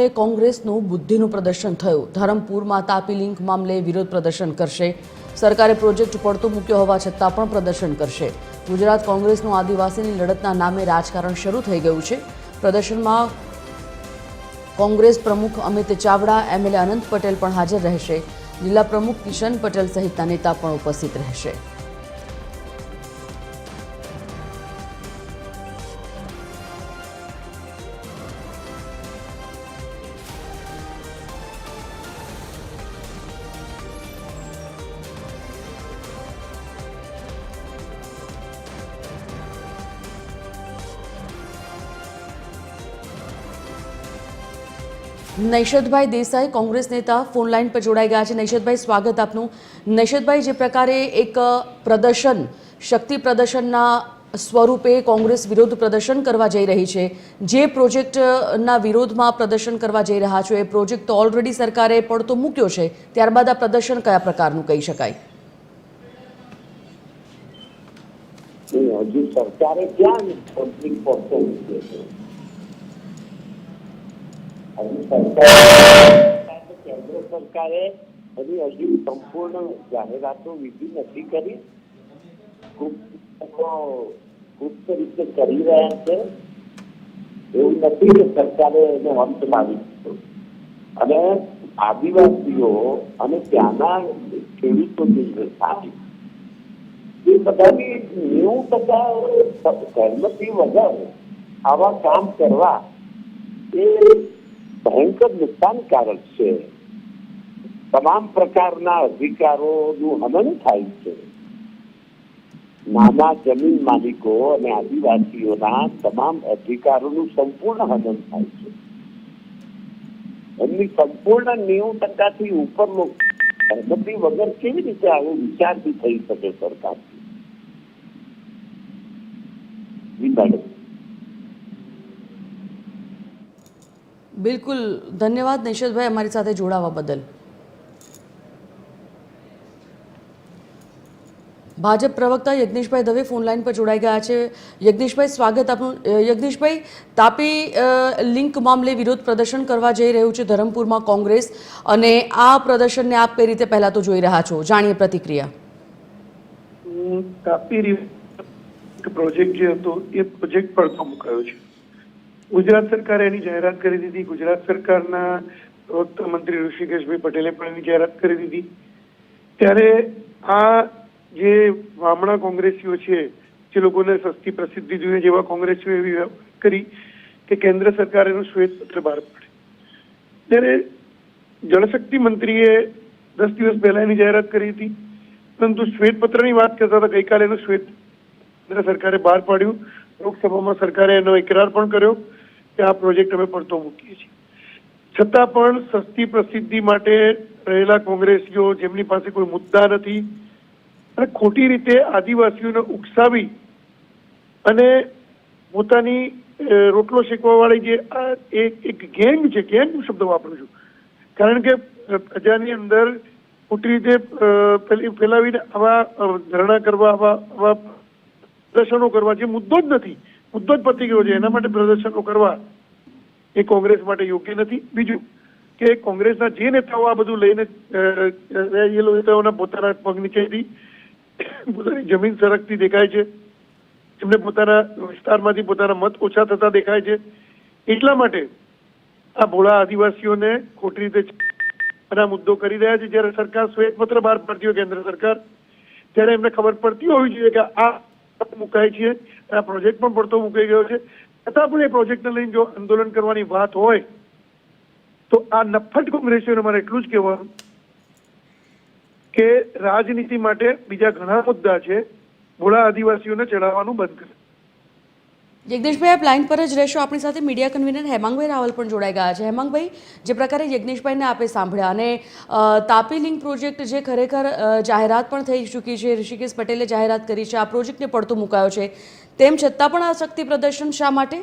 મામલે કોંગ્રેસનું બુદ્ધિનું પ્રદર્શન થયું. ધરમપુરમાં તાપી લિંક મામલે વિરોધ પ્રદર્શન કરશે. સરકારે પ્રોજેક્ટ પડતો મૂક્યો હોવા છતાં પણ પ્રદર્શન કરશે. ગુજરાત કોંગ્રેસનું આદિવાસીની લડતના નામે રાજકારણ શરૂ થઈ ગયું છે. પ્રદર્શનમાં કોંગ્રેસ પ્રમુખ અમિત ચાવડા એમએલએ અનંત પટેલ પણ હાજર રહેશે. જિલ્લા પ્રમુખ કિશન પટેલ સહિતના નેતા પણ ઉપસ્થિત રહેશે. નૈશદભાઈ દેસાઈ કોંગ્રેસ નેતા ફોન લાઈન પર જોડાઈ ગયા છે. નૈશદભાઈ સ્વાગત આપનું. નૈશદભાઈ જે પ્રકારે એક પ્રદર્શન, શક્તિ પ્રદર્શનના સ્વરૂપે કોંગ્રેસ વિરોધ પ્રદર્શન કરવા જઈ રહી છે. જે પ્રોજેક્ટના વિરોધમાં પ્રદર્શન કરવા જઈ રહ્યા છો, એ પ્રોજેક્ટ તો ઓલરેડી સરકારે પડતો મૂક્યો છે. ત્યારબાદ આ પ્રદર્શન કયા પ્રકારનું કહી શકાય? હજુ સરકારે ક્યાં પડતો મૂક્યો છે? હજુ સરકાર કેન્દ્ર સરકારે હજી હજુ સંપૂર્ણ જાહેરાતો વિધિ નથી કરી ગુપ્ત લોકો ગુપ્ત રીતે કરી રહ્યા છે એવું નથી કે સરકારે એનો અંત લાવી દીધો અને આદિવાસીઓ અને ત્યાંના ખેડૂતો જે છે સ્થાનિક એ બધાની નેવું ટકા સહમતી વગર આવા કામ કરવા એ ભયંકર નુકસાનકારક છે. તમામ પ્રકારના અધિકારોનું હનન થાય છે. નાના જમીન માલિકો અને આદિવાસીઓના તમામ અધિકારોનું સંપૂર્ણ હનન થાય છે. એમની સંપૂર્ણ નેવું ટકાથી ઉપરનો સહમતિ વગર કેવી રીતે આવો વિચાર બી થઈ શકે સરકારથી જી મેડમ બિલકુલ, ધન્યવાદ નિશદભાઈ અમારી સાથે જોડાવા બદલ. ભાજપ પ્રવક્તા યજ્ઞેશભાઈ દવે ફોન લાઈન પર જોડાઈ ગયા છે. યજ્ઞેશભાઈ, સ્વાગત આપનું યજ્ઞેશભાઈ, તાપી લિંક મામલે વિરોધ પ્રદર્શન કરવા જઈ રહ્યું છે ધરમપુરમાં કોંગ્રેસ અને આ પ્રદર્શનને આપ કઈ રીતે પહેલા તો જોઈ રહ્યા છો? જાણીએ પ્રતિક્રિયા. તાપી પ્રોજેક્ટ જે હતો, એ પ્રોજેક્ટ પડતો મુકાયો છે. ગુજરાત સરકારે એની જાહેરાત કરી દીધી. ગુજરાત સરકારના પ્રવક્તા મંત્રી ઋષિકેશભાઈ પટેલે પણ એની જાહેરાત કરી દીધી. ત્યારે આ જે વામણા કોંગ્રેસીઓ છે, જે લોકોને સસ્તી પ્રસિદ્ધિ જોઈએ જેવા કોંગ્રેસીઓ એવી કરી કે કેન્દ્ર સરકાર એનું શ્વેતપત્ર બહાર પાડે. ત્યારે જળશક્તિ મંત્રીએ દસ દિવસ પહેલા એની જાહેરાત કરી હતી. પરંતુ શ્વેતપત્રની વાત કરતા હતા ગઈકાલે એનું શ્વેત કેન્દ્ર સરકારે બહાર પાડ્યું. લોકસભામાં સરકારે એનો ઇકરાર પણ કર્યો. કે આ પ્રોજેક્ટ અમે પડતો મૂકીએ છીએ. છતાં પણ સસ્તી પ્રસિદ્ધિ માટે રહેલા કોંગ્રેસીઓ જેમની પાસે કોઈ મુદ્દા નથી અને ખોટી રીતે આદિવાસીઓને ઉકસાવી અને પોતાની રોટલો શેકવા વાળી જે આ એક ગેંગ છે, ગેંગ શબ્દ વાપરું છું. કારણ કે પ્રજાની અંદર ખોટી રીતે ફેલાવીને આવા ધરણા કરવા, આવા આવા પ્રદર્શનો કરવા જે મુદ્દો જ નથી. મુદ્દો ગયો છે. એના માટે પ્રદર્શનો કરવા એ કોંગ્રેસ માટે યોગ્ય નથી. બીજું કે કોંગ્રેસના જે નેતાઓ આ બધું લઈને એ નેતાઓના પોતાના પગ નીચેથી પોતાની જમીન સરકતી દેખાય છે. એમને પોતાના વિસ્તારમાંથી પોતાના મત ઓછા થતા દેખાય છે. એટલા માટે આ ભોળા આદિવાસીઓને ખોટી રીતે અને આ મુદ્દો કરી રહ્યા છે. જ્યારે સરકાર શ્વેતપત્ર બહાર પાડતી હોય, કેન્દ્ર સરકાર, ત્યારે એમને ખબર પડતી હોવી જોઈએ કે આ મુકાય છે. આ પ્રોજેક્ટ પણ પડતો મૂકાઈ ગયો છે. છતાં પણ એ પ્રોજેક્ટને લઈને જો આંદોલન કરવાની વાત હોય, તો આ નફટ કોંગ્રેસીઓને મારે એટલું જ કહેવાનું કે રાજનીતિ માટે બીજા ઘણા મુદ્દા છે. ભોળા આદિવાસીઓને ચડાવવાનું બંધ કરે. યજ્ઞેશભાઈ આપ લાઈન પર જ રહેશો. આપણી સાથે મીડિયા કન્વીનર હેમાંગભાઈ રાવલ પણ જોડાઈ ગયા છે. હેમાંગભાઈ, જે પ્રકારે યજ્ઞેશભાઈને આપે સાંભળ્યા અને તાપી લિંક પ્રોજેક્ટ જે ખરેખર જાહેરાત પણ થઈ ચૂકી છે, ઋષિકેશ પટેલે જાહેરાત કરી છે, આ પ્રોજેક્ટને પડતો મુકાયો છે. તેમ છતાં પણ આ શક્તિ પ્રદર્શન શા માટે?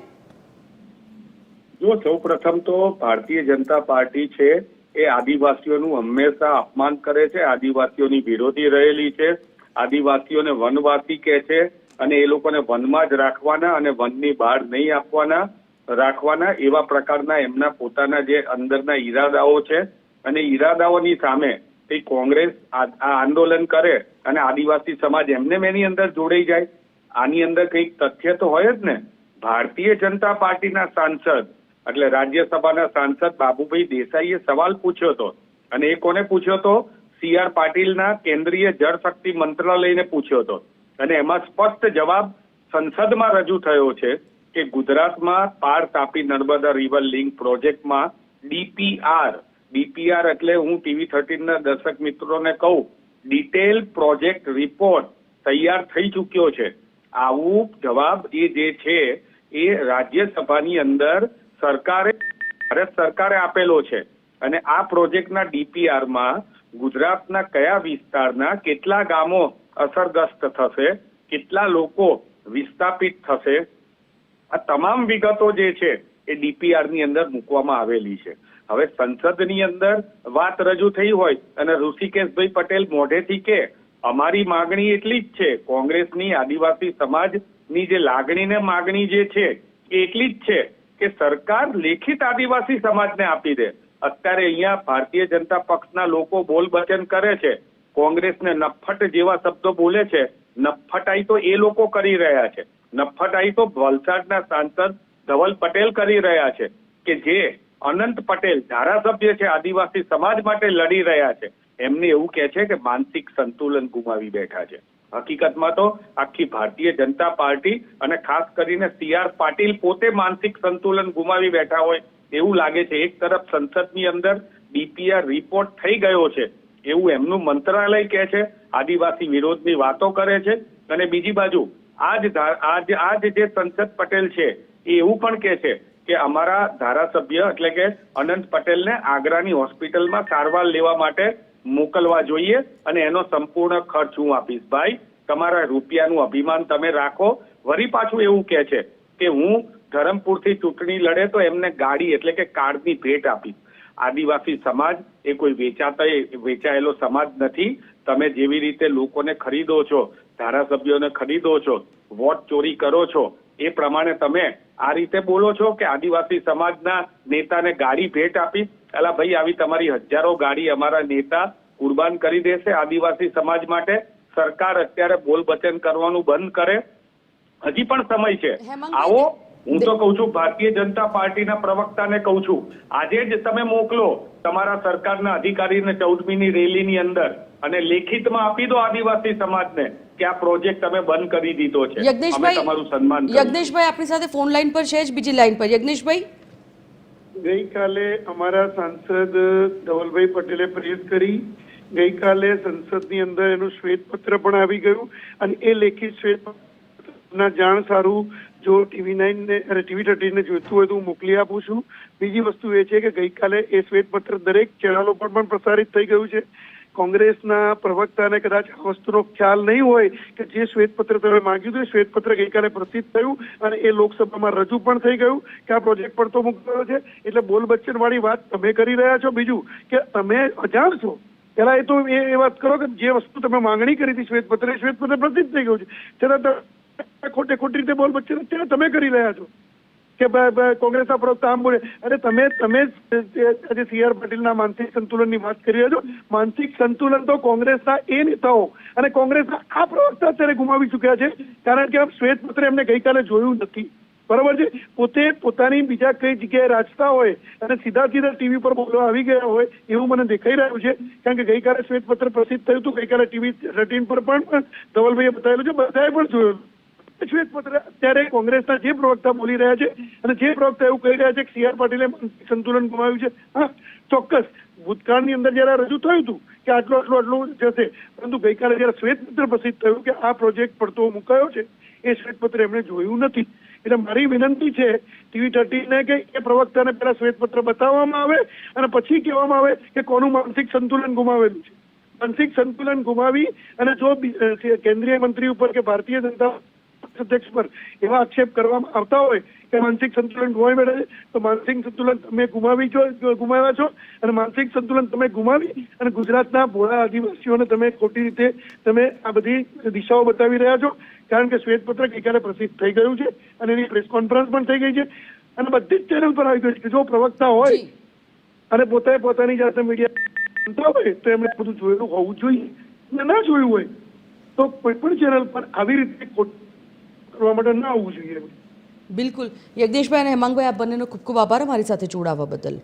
જો સૌ પ્રથમ તો ભારતીય જનતા પાર્ટી છે, એ આદિવાસીઓનું હંમેશા અપમાન કરે છે, આદિવાસીઓની વિરોધી રહેલી છે, આદિવાસીઓને વનવાસી કહે છે અને એ લોકોને વનમાં જ રાખવાના અને વનની બહાર નહીં આપવાના, રાખવાના એવા પ્રકારના એમના પોતાના જે અંદરના ઈરાદાઓ છે. અને ઈરાદાઓની સામે એ કોંગ્રેસ આ આંદોલન કરે અને આદિવાસી સમાજ એમને એની અંદર જોડાઈ જાય. આની અંદર કંઈક તથ્ય તો હોય જ ને. ભારતીય જનતા પાર્ટીના સાંસદ, એટલે રાજ્યસભાના સાંસદ બાબુભાઈ દેસાઈએ સવાલ પૂછ્યો હતો અને એ કોને પૂછ્યો હતો સી આર પાટીલના કેન્દ્રીય જળશક્તિ મંત્રાલયને પૂછ્યો હતો અને એમાં સ્પષ્ટ જવાબ સંસદમાં રજૂ થયો છે કે ગુજરાતમાં પાર તાપી નર્મદા રિવર લિંક પ્રોજેક્ટમાં ડીપીઆર ડીપીઆર એટલે હું ટીવી થર્ટીનના દર્શક મિત્રોને કહું ડિટેલ પ્રોજેક્ટ રિપોર્ટ તૈયાર થઈ ચૂક્યો છે. આવું જવાબ એ જે છે એ રાજ્યસભાની અંદર સરકારે, ભારત સરકારે આપેલો છે. અને આ પ્રોજેક્ટના ડીપીઆરમાં ગુજરાતના કયા વિસ્તારના કેટલા ગામો અસરગ્રસ્ત થશે, કેટલા લોકો વિસ્થાપિત થશે, આ તમામ વિગતો જે છે એ ડીપીઆરની અંદર મૂકવામાં આવેલી છે. હવે સંસદની અંદર વાત રજૂ થઈ હોય અને ઋષિકેશભાઈ પટેલ મોઢેથી કે, અમારી માગણી એટલી જ છે, કોંગ્રેસની આદિવાસી સમાજની જે લાગણી ને માગણી જે છે એ એટલી જ છે કે સરકાર લેખિત આદિવાસી સમાજને આપી દે. અત્યારે અહીંયા ભારતીય જનતા પક્ષના લોકો બોલ વચન કરે છે. કોંગ્રેસને નફ્ફટ જેવા શબ્દો બોલે છે. નફ્ફટાઈ તો એ લોકો કરી રહ્યા છે. નફ્ફટાઈ તો વલસાડના સાંસદ ધવલ પટેલ કરી રહ્યા છે કે જે અનંત પટેલ ધારાસભ્ય છે, આદિવાસી સમાજ માટે લડી રહ્યા છે. એમને એવું કહે છે કે માનસિક સંતુલન ગુમાવી બેઠા છે. હકીકતમાં તો આખી ભારતીય જનતા પાર્ટી અને ખાસ કરીને સી આર પાટીલ પોતે માનસિક સંતુલન ગુમાવી બેઠા હોય એવું લાગે છે. એક તરફ સંસદની અંદર ડીપીઆર રિપોર્ટ થઈ ગયો છે. એવું એમનું મંત્રાલય કહે છે, આદિવાસી વિરોધની વાતો કરે છે, અને બીજી બાજુ આજ આજ આજ જે સંસદ પટેલ છે, એ એવું પણ કહે છે કે અમારા ધારાસભ્ય એટલે કે અનંત પટેલને આગ્રાની હોસ્પિટલમાં સારવાર લેવા માટે મોકલવા જોઈએ અને એનો સંપૂર્ણ ખર્ચ હું આપીશ. ભાઈ, તમારા રૂપિયાનું અભિમાન તમે રાખો. વરી પાછું એવું કહે છે કે હું ધરમપુરથી ચૂંટણી લડે તો એમને ગાડી એટલે કે કારની ભેટ આપીશ. આદિવાસી સમાજ એ કોઈ વેચાતા વેચાયેલો સમાજ નથી. તમે જેવી રીતે લોકોને ખરીદો છો ધારાસભ્યોને ખરીદો છો વોટ ચોરી કરો છો એ પ્રમાણે તમે આ રીતે બોલો છો કે આદિવાસી સમાજના નેતાને ગાડી ભેટ આપી અલા ભાઈ આવી તમારી હજારો ગાડી અમારા નેતા કુરબાન કરી દેશે આદિવાસી સમાજ માટે. સરકાર અત્યારે બોલ વચન કરવાનું બંધ કરે. હજી પણ સમય છે. આવો. હું તો કઉ છું ભારતીય જનતા પાર્ટીના પ્રવક્તાને કહું છું આજે જ તમે મોકલો તમારા સરકારના અધિકારીને ચૌદમીની રેલીની અંદર અને લેખિતમાં આપી દો આદિવાસી સમાજને કે આ પ્રોજેક્ટ તમે બંધ કરી દીધો છે. યજ્ઞેશભાઈ તમારું સન્માન યજ્ઞેશભાઈ આપણી સાથે ફોન લાઈન પર છે જ બીજી લાઈન પર. યજ્ઞેશભાઈ? ગઈકાલે અમારા સાંસદ ધવલભાઈ પટેલે પ્રેસ કરી. ગઈકાલે સંસદની અંદર એનું શ્વેતપત્ર પણ આવી ગયું અને એ લેખિત શ્વેતપત્રના જાણ સારું જો ટીવી નાઇન ને, અરે ટીવી થર્ટીન જોઈતું હોય તો હું મોકલી આપું છું. બીજી વસ્તુ એ છે કે ગઈકાલે એ શ્વેતપત્ર દરેક ચેનલો પર પણ પ્રસારિત થઈ ગયું છે. કોંગ્રેસના પ્રવક્તાને કદાચ આ વસ્તુનો ખ્યાલ નહીં હોય કે જે શ્વેતપત્ર તમે માંગ્યું હતું, એ શ્વેતપત્ર ગઈકાલે પ્રસિદ્ધ થયું અને એ લોકસભામાં રજૂ પણ થઈ ગયું કે આ પ્રોજેક્ટ પડતો મૂકાયો છે. એટલે બોલ બચ્ચન વાળી વાત તમે કરી રહ્યા છો. બીજું કે તમે અજાણ છો પેલા એ તો એ વાત કરો કે જે વસ્તુ તમે માંગણી કરી હતી, શ્વેતપત્ર, એ શ્વેતપત્ર પ્રસિદ્ધ થઈ ગયું છે. છતાં ખોટે ખોટી રીતે બોલ બચ્ચે અત્યારે તમે કરી રહ્યા છો. કે કોંગ્રેસના પ્રવક્તા આમ બોલે. અરે, તમે તમે આજે સી પાટીલના માનસિક સંતુલનની વાત કરી રહ્યા છો. માનસિક સંતુલન તો કોંગ્રેસના એ નેતાઓ અને કોંગ્રેસના આ પ્રવક્તા અત્યારે ગુમાવી ચૂક્યા છે. કારણ કે શ્વેતપત્ર એમને ગઈકાલે જોયું નથી. બરાબર છે? પોતે પોતાની બીજા કઈ જગ્યાએ રાજતા હોય અને સીધા સીધા ટીવી પર બોલવા આવી ગયા હોય એવું મને દેખાઈ રહ્યું છે. કારણ કે ગઈકાલે શ્વેતપત્ર પ્રસિદ્ધ થયું હતું. ગઈકાલે ટીવી થર્ટીન પર પણ ધવલભાઈએ બતાવેલું છે. બધાએ પણ જોયું. શ્વેતપત્ર અત્યારે કોંગ્રેસના જે પ્રવક્તા બોલી રહ્યા છે અને જે પ્રવક્તા એવું કહી રહ્યા છે કે સી પાટીલે સંતુલન ગુમાવ્યું છે. હા, ચોક્કસ. ભૂતકાળની અંદર જયારે રજૂ થયું હતું કે આટલું આટલું આટલું જશે, પરંતુ ગઈકાલે જયારે શ્વેતપત્ર પ્રસિદ્ધ થયું કે આ પ્રોજેક્ટ પડતો મુકાયો છે, એ શ્વેતપત્ર એમણે જોયું નથી. એટલે મારી વિનંતી છે, ટીવી થર્ટીને કે એ પ્રવક્તાને પહેલા શ્વેતપત્ર બતાવવામાં આવે અને પછી કહેવામાં આવે કે કોનું માનસિક સંતુલન ગુમાવેલું છે. માનસિક સંતુલન ગુમાવી અને જો કેન્દ્રીય મંત્રી ઉપર કે ભારતીય જનતા અધ્યક્ષ પર એવા આક્ષેપ કરવામાં આવતા હોય કે માનસિક સંતુલન ગુમાવી બેઠા છે તો માનસિક સંતુલન તમે ગુમાવી છો ગુમાવ્યા છો અને માનસિક સંતુલન તમે ગુમાવી અને ગુજરાતના ભોળા આદિવાસીઓને તમે ખોટી રીતે તમે આ બધી દિશાઓ બતાવી રહ્યા છો કારણ કે શ્વેતપત્ર ગઈકાલે પ્રસિદ્ધ થઈ ગયું છે અને એની પ્રેસ કોન્ફરન્સ પણ થઈ ગઈ છે અને બધી જ ચેનલ પર આવી ગયું છે કે જો પ્રવક્તા હોય અને પોતે પોતાની જાતે મીડિયા હોય તો એમણે બધું જોયેલું હોવું જોઈએ અને ના જોયું હોય તો કોઈ પણ ચેનલ પર આવી રીતે ખોટી કરવા માટે ના આવવું જોઈએ. બિલકુલ. યજ્ઞેશભાઈ અને હેમાંગભાઈ, આપ બંનેનો ખૂબ ખૂબ આભાર અમારી સાથે જોડાવા બદલ.